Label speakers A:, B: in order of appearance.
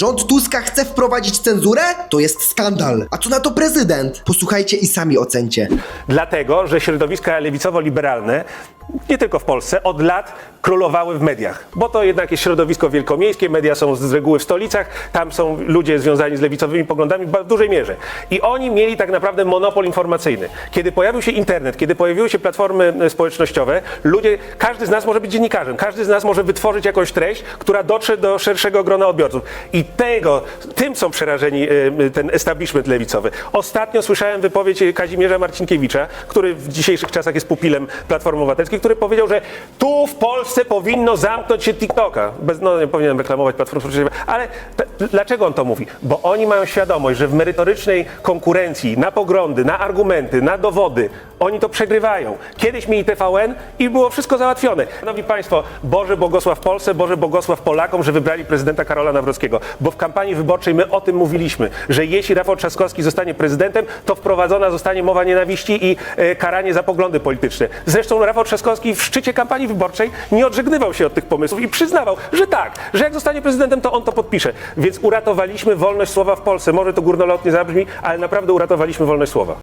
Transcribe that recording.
A: Rząd Tuska chce wprowadzić cenzurę? To jest skandal. A co na to prezydent? Posłuchajcie i sami ocencie.
B: Dlatego, że środowiska lewicowo-liberalne, nie tylko w Polsce, od lat królowały w mediach. Bo to jednak jest środowisko wielkomiejskie, media są z reguły w stolicach, tam są ludzie związani z lewicowymi poglądami w dużej mierze. I oni mieli tak naprawdę monopol informacyjny. Kiedy pojawił się internet, kiedy pojawiły się platformy e, społecznościowe, ludzie, każdy z nas może być dziennikarzem, każdy z nas może wytworzyć jakąś treść, która dotrze do szerszego grona odbiorców. I tego, tym są przerażeni e, ten establishment lewicowy. Ostatnio słyszałem wypowiedź Kazimierza Marcinkiewicza, który w dzisiejszych czasach jest pupilem Platformy Obywatelskiej, który powiedział, że tu w Polsce powinno zamknąć się TikToka. Bez, no nie powinienem reklamować Platformy Społecznościowej, ale dlaczego on to mówi? Bo oni mają świadomość, że w merytorycznej konkurencji na poglądy, na argumenty, na dowody, oni to przegrywają. Kiedyś mieli TVN i było wszystko załatwione. Szanowni Państwo, Boże błogosław Polsce, Boże błogosław Polakom, że wybrali prezydenta Karola Nawrockiego. Bo w kampanii wyborczej my o tym mówiliśmy, że jeśli Rafał Trzaskowski zostanie prezydentem, to wprowadzona zostanie mowa nienawiści i e, karanie za poglądy polityczne. Zresztą Rafał Trzaskowski w szczycie kampanii wyborczej nie odżegnywał się od tych pomysłów i przyznawał, że tak, że jak zostanie prezydentem, to on to podpisze. Więc uratowaliśmy wolność słowa w Polsce. Może to górnolotnie zabrzmi, ale naprawdę uratowaliśmy wolność słowa.